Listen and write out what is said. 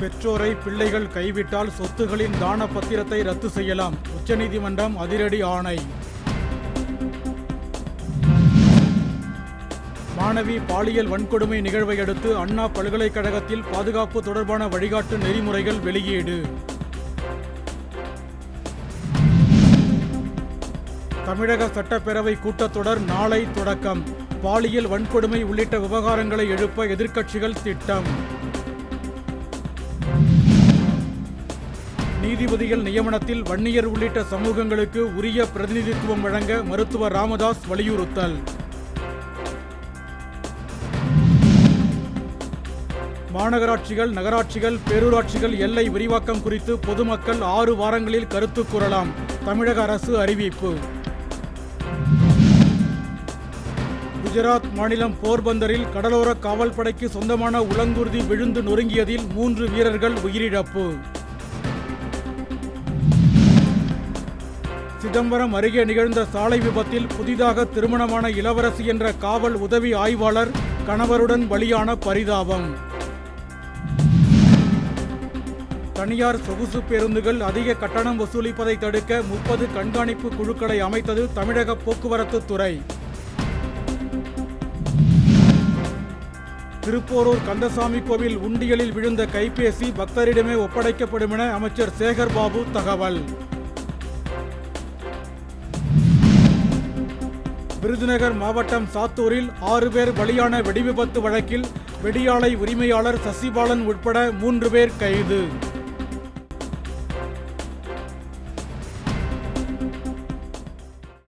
பெற்றோரை பிள்ளைகள் கைவிட்டால் சொத்துகளின் தான பத்திரத்தை ரத்து செய்யலாம். உச்சநீதிமன்றம் அதிரடி ஆணை. மாணவி பாலியல் வன்கொடுமை நிகழ்வை அடுத்து அண்ணா பல்கலைக்கழகத்தில் பாதுகாப்பு தொடர்பான வழிகாட்டு நெறிமுறைகள் வெளியீடு. தமிழக சட்டப்பேரவை கூட்டத்தொடர் நாளை தொடக்கம். பாலியல் வன்கொடுமை உள்ளிட்ட விவகாரங்களை எழுப்ப எதிர்க்கட்சிகள் திட்டம். நீதிபதிகள் நியமனத்தில் வன்னியர் உள்ளிட்ட சமூகங்களுக்கு உரிய பிரதிநிதித்துவம் வழங்க மருத்துவர் ராமதாஸ் வலியுறுத்தல். மாநகராட்சிகள் நகராட்சிகள் பேரூராட்சிகள் எல்லை விரிவாக்கம் குறித்து பொதுமக்கள் ஆறு வாரங்களில் கருத்து கூறலாம். தமிழக அரசு அறிவிப்பு. குஜராத் மாநிலம் போர்பந்தரில் கடலோர காவல்படைக்கு சொந்தமான உலங்குருதி விழுந்து நொறுங்கியதில் மூன்று வீரர்கள் உயிரிழப்பு. சிதம்பரம் அருகே நிகழ்ந்த சாலை விபத்தில் புதிதாக திருமணமான இளவரசி என்ற காவல் உதவி ஆய்வாளர் கணவருடன் பலியான பரிதாபம். தனியார் சொகுசு பேருந்துகள் அதிக கட்டணம் வசூலிப்பதை தடுக்க முப்பது கண்காணிப்பு குழுக்களை அமைத்தது தமிழக போக்குவரத்து துறை. திருப்போரூர் கந்தசாமி கோவில் உண்டியலில் விழுந்த கைபேசி பக்தரிடமே ஒப்படைக்கப்படும் என அமைச்சர் சேகர் பாபு தகவல். விருதுநகர் மாவட்டம் சாத்தூரில் ஆறு பேர் பலியான வெடிவிபத்து வழக்கில் வெடியாலை உரிமையாளர் சசிபாலன் உட்பட மூன்று பேர் கைது.